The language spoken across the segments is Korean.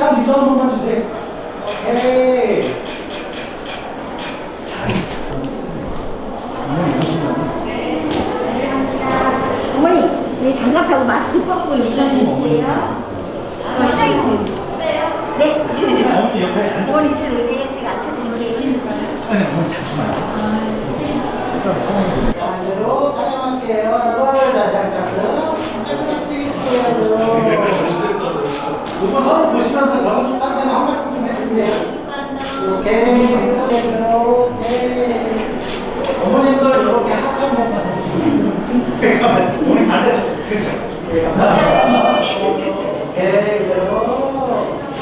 솔직한 미소 한 번만 주세요. 오케이. 어머니, 네, 장갑하고 마스크 벗고 일어나주세요. 네. 어머니 옆에 앉아. 어머니 잘 올게요. 제가 앉혀드릴게요. 아니, 어머니 잠시만요. 반대로 촬영할게요. 이걸 다시 한 장은 쫙쫙 찍을게요. 이거 서로 보시면서 너무 축하한다면 한 말씀 좀 해주세요. 이렇게. 어머님들 이렇게 하트 해주세요. 네, 감사합니다. 어머니 반대로. 그렇죠. 네, 감사합니다. 오케이, 그리고.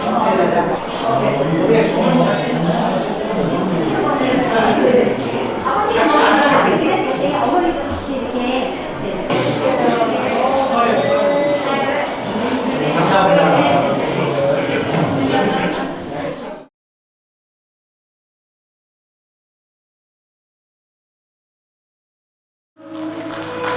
오케이, 다시 한 번. 오케이, 우리 어머니 다시. 네, 양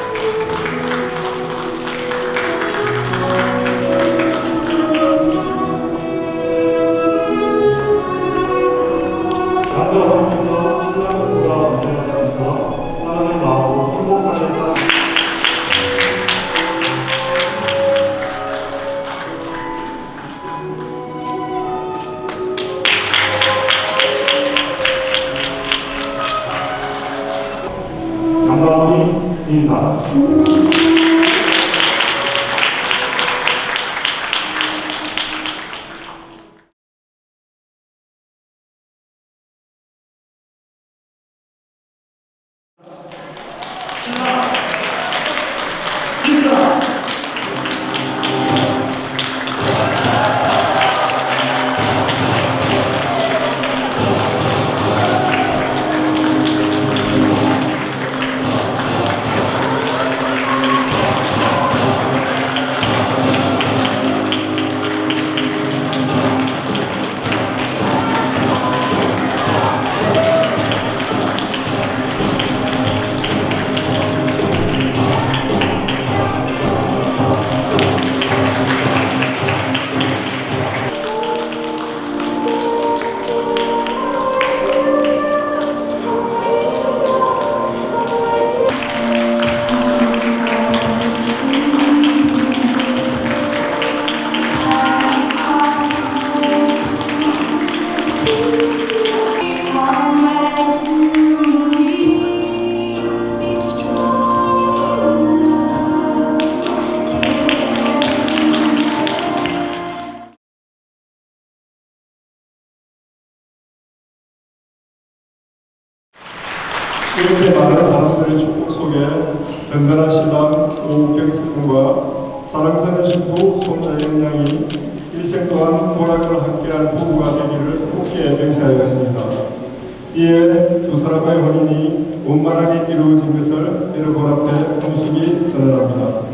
든든한 신랑 오경석 군과 사랑스러운 신부 손자연 양이 일생 동안 보락을 함께한 부부가 되기를 굳게 맹세하였습니다. 이에 두 사람의 혼인이 원만하게 이루어진 것을 여러분 앞에 분수히 선언합니다.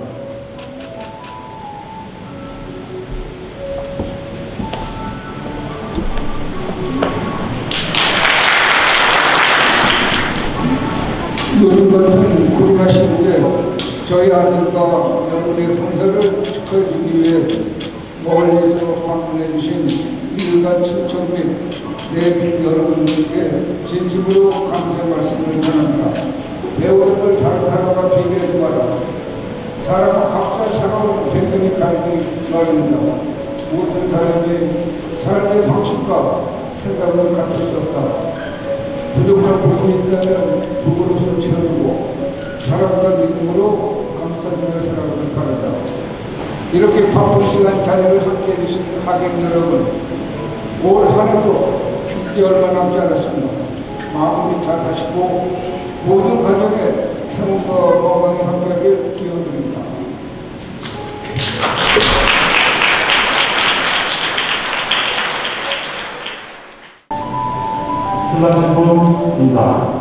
저희 아들과 여러분의 감사를 축하해주기 위해 멀리서 방문해 주신 일간 친척 및 내빈 여러분들께 진심으로 감사의 말씀을 전합니다. 배우자를 잘 타라가 비교하지 마라. 사람은 각자 살아온 배경이 다르기 마련이다. 모든 사람의 삶의 방식과 생각은 같을 수 없다. 부족한 부분이 있다면 부모로서 채워주고 사랑과 믿음으로 감싸주며 살아가길 바란다. 이렇게 바쁜 시간 자리를 함께 해주신 하객 여러분 올 한해도 이제 얼마 남지 않았습니다. 마무리 잘 하시고 모든 가정에 행복과 건강이 함께하길 기원드립니다. 신랑 신부 인사.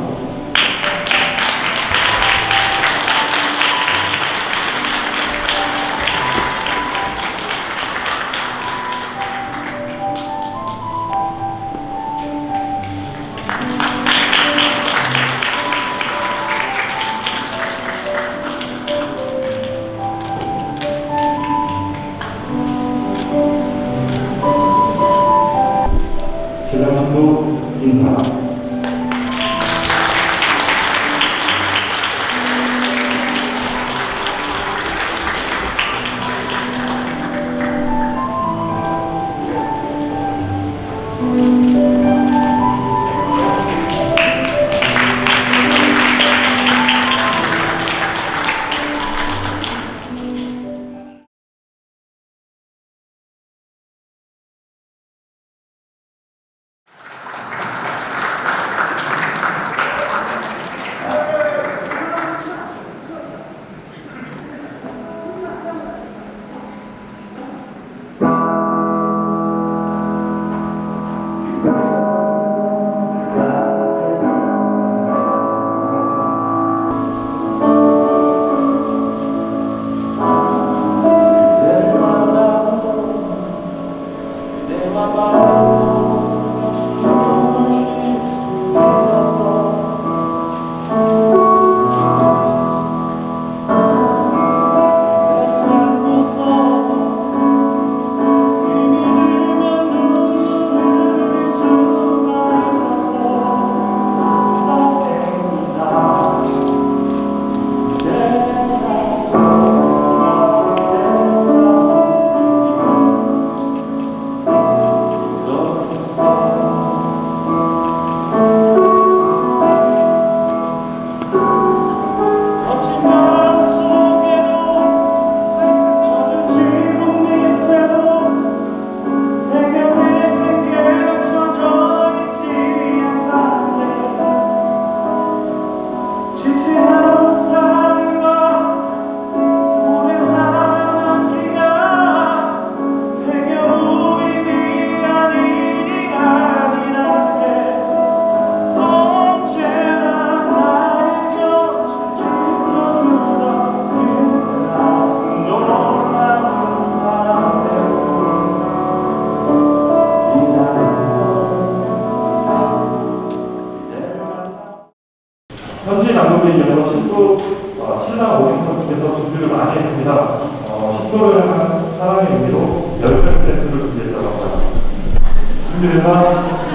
어, 신부를 한 사랑의 의미로 열정 댄스를 준비했다고 합니다. 준비됐나?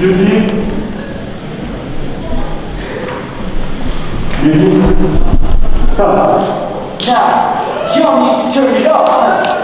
뮤직 뮤직 스타트 자, 지켜드려. 형,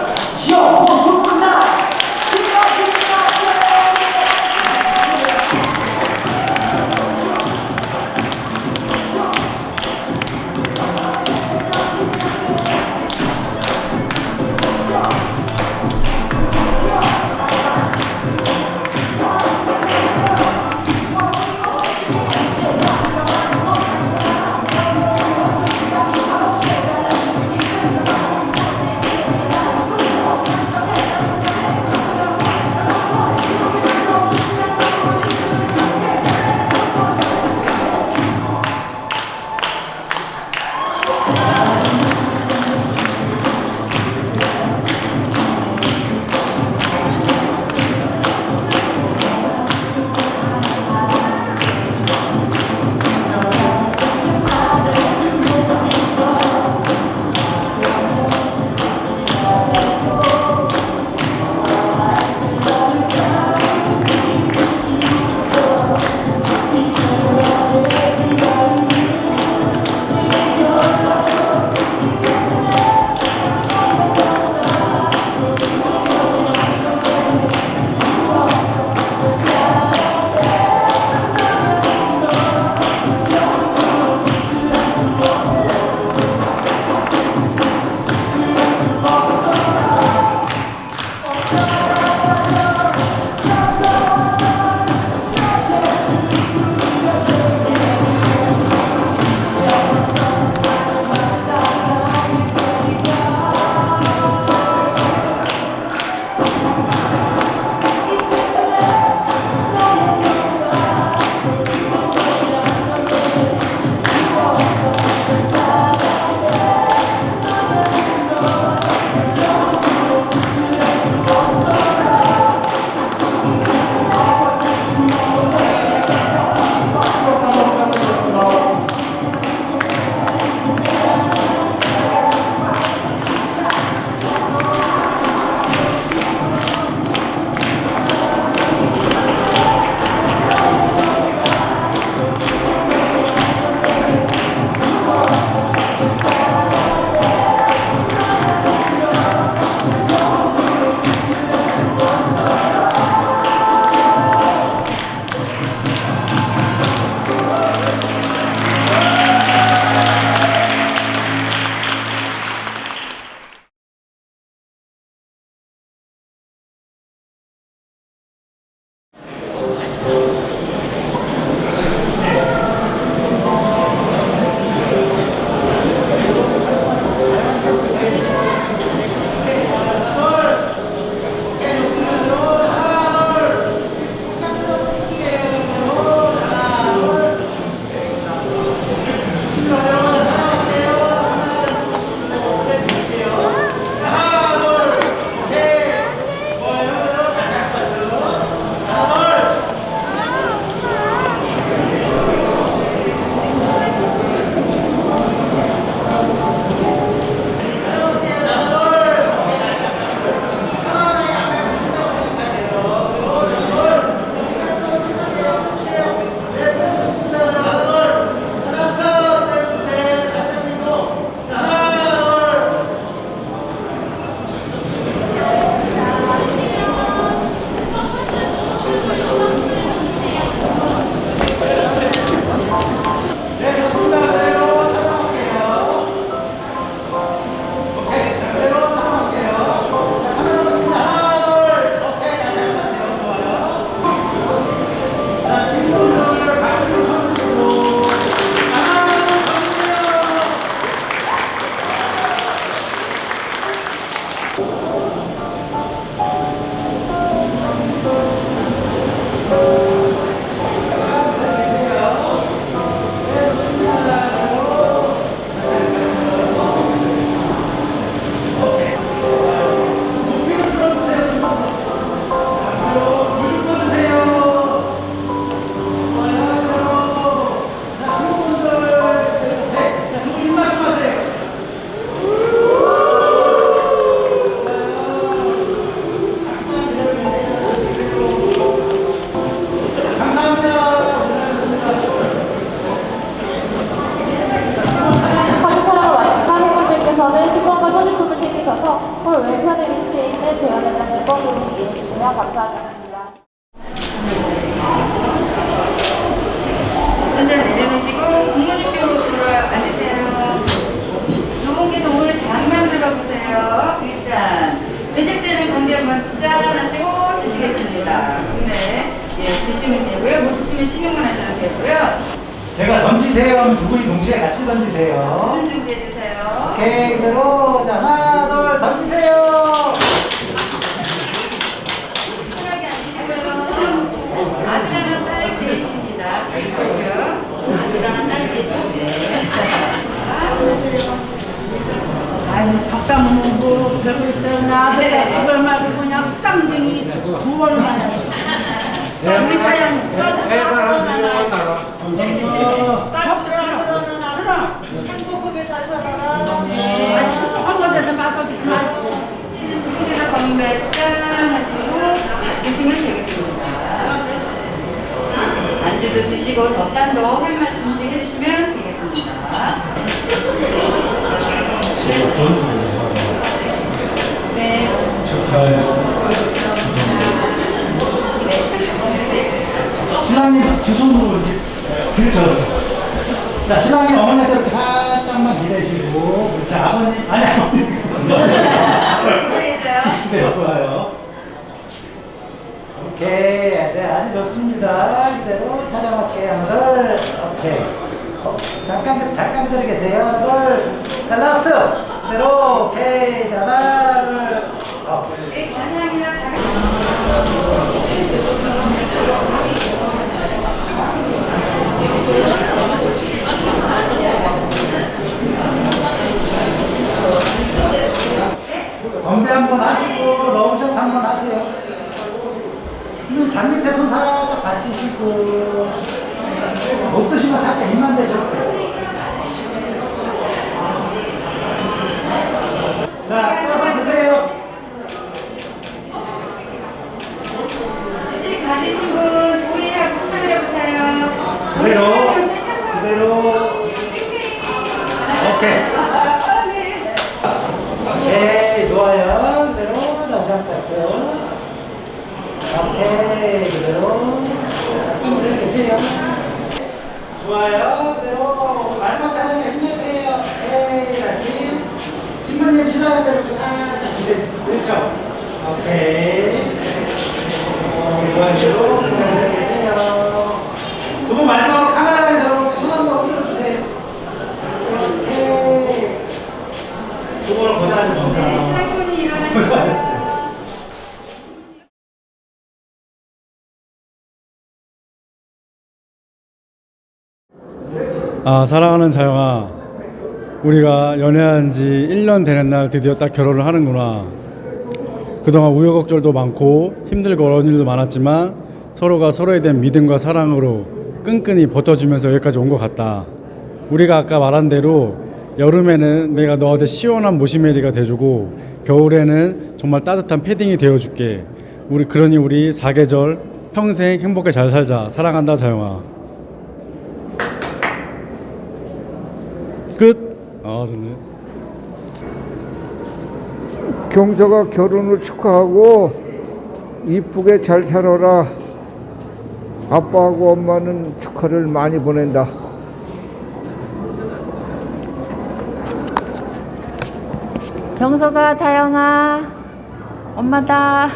그러면 이번 부분 진행 감사하겠습니다. 주선자 내려놓으시고 부모님 쪽으로 돌아 앉으세요. 노무께서 오늘 장면 들어보세요. 일단 드실 때는 담배 한번 짠 하시고 드시겠습니다. 네. 예, 드시면 되고요. 못 드시면 신용만 하셔도 되고요. 제가 던지세요 하면 두 분이 동시에 같이 던지세요. 준비해주세요. 오케이, 그대로. 자, 하나, 둘, 던지세요. 나 네네. 그걸 말고 그냥 수장쟁이 두 번을 맞았어 네. 우리 그래서 건배 짠 하시고 드시면 되겠습니다. 안주도 드시고 덧단도 할 말씀씩 해주시면 되겠습니다. 네. 신랑님 두 손으로 이렇게 그렇죠. 자, 신랑님 어머니한테 이렇게 살짝만 기대시고, 자, 아버님, 아니, 아버님. 네, 좋아요. 오케이, 네, 아주 좋습니다. 이대로 촬영할게요. 하나, 둘, 오케이. 어, 잠깐, 잠깐 기다려 계세요. 하나, 둘, 자, 라스트. 이대로, 오케이. 자, 하나, 둘. 네, 감사합니다. 다 같이 건배 한번 하시고 러브샷 한번 하세요. 지금 잔 밑에 손 살짝 받치시고 못 드시면 살짝 입만 대셔도 돼요. 자, 떠서 드세요. 혹시 가지신 분 보이하고 카메라 보세요. 그대로, 보이시면 뺏겨서. 그대로. 오케이. 아, 네. 오케이, 좋아요. 그대로 다시 한번 할게요. 오케이, 그대로. 계세요. 좋아요. 그대로 마지막 촬영에 힘내세요. 오케이, 다시. 신부님 때 이렇게 살짝 기대. 그렇죠? 오케이. 어, 이런 식으로 아, 사랑하는 자영아, 우리가 연애한 지 1년 되는 날 드디어 딱 결혼을 하는구나. 그동안 우여곡절도 많고 힘들고 어려운 일도 많았지만 서로가 서로에 대한 믿음과 사랑으로 끈끈이 버텨주면서 여기까지 온 것 같다. 우리가 아까 말한 대로 여름에는 내가 너한테 시원한 모시메리가 돼주고 겨울에는 정말 따뜻한 패딩이 되어줄게. 우리 그러니 우리 사계절 평생 행복하게 잘 살자. 사랑한다, 자영아. 아 좋네. 경서가 결혼을 축하하고 이쁘게 잘 살아라. 아빠하고 엄마는 축하를 많이 보낸다. 경서가 자영아 엄마다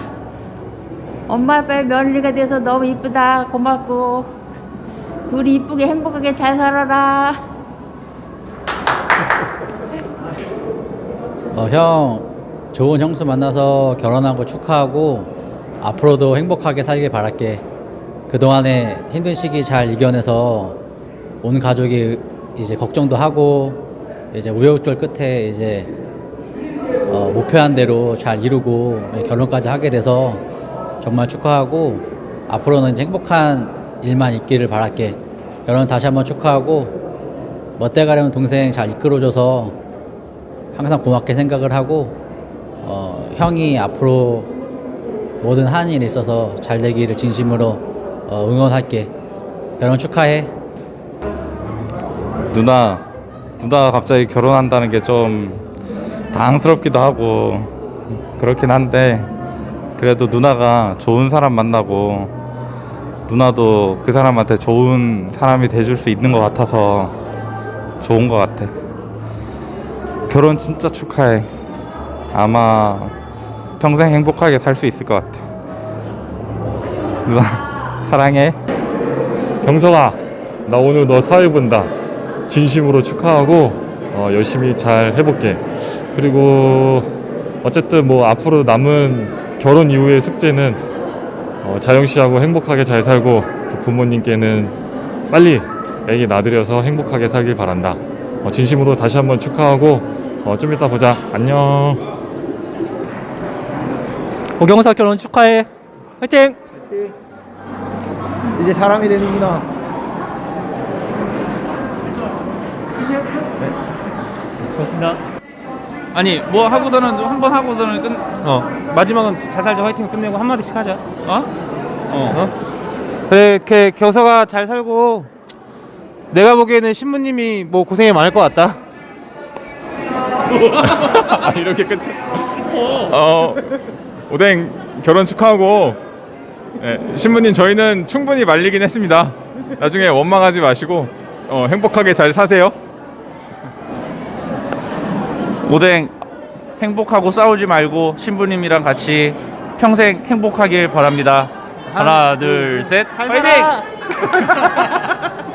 엄마 아빠의 며느리가 돼서 너무 이쁘다 고맙고 둘이 이쁘게 행복하게 잘 살아라 어, 형 좋은 형수 만나서 결혼한 거 축하하고 앞으로도 행복하게 살길 바랄게. 그동안에 힘든 시기 잘 이겨내서 온 가족이 이제 걱정도 하고 이제 우여곡절 끝에 이제 어, 목표한 대로 잘 이루고 결혼까지 하게 돼서 정말 축하하고 앞으로는 행복한 일만 있기를 바랄게. 결혼 다시 한번 축하하고 멋대 가려면 동생 잘 이끌어줘서 항상 고맙게 생각을 하고 어, 형이 앞으로 모든 하는 일에 있어서 잘 되기를 진심으로 어, 응원할게. 결혼 축하해. 누나 누나가 갑자기 결혼한다는 게 좀 당황스럽기도 하고 그렇긴 한데 그래도 누나가 좋은 사람 만나고 누나도 그 사람한테 좋은 사람이 돼줄 수 있는 것 같아서 좋은 것 같아. 결혼 진짜 축하해. 아마 평생 행복하게 살 수 있을 것 같아. 누나 사랑해. 경서아, 나 오늘 너 사회 본다. 진심으로 축하하고 어, 열심히 잘 해볼게. 그리고 어쨌든 뭐 앞으로 남은 결혼 이후의 숙제는 어, 자영 씨하고 행복하게 잘 살고 또 부모님께는 빨리 애기 낳아드려서 행복하게 살길 바란다. 어, 진심으로 다시 한번 축하하고 어, 좀 이따 보자. 안녕. 오경사 결혼 축하해. 화이팅! 이제 사람이 되는구나. 고맙습니다. 아니 뭐 하고서는 한 번 하고서는 끝 어 마지막은 잘 살자 화이팅 끝내고 한 마디씩 하자. 어? 어. 그래 걔 경서가 잘 살고 내가 보기에는 신부님이 뭐 고생이 많을 것 같다. 아, 이렇게 끝이. 어, 오뎅 결혼 축하하고 예, 신부님 저희는 충분히 말리긴 했습니다. 나중에 원망하지 마시고 어, 행복하게 잘 사세요. 오뎅 행복하고 싸우지 말고 신부님이랑 같이 평생 행복하길 바랍니다. 하나, 둘, 셋. 잘 화이팅! 살아.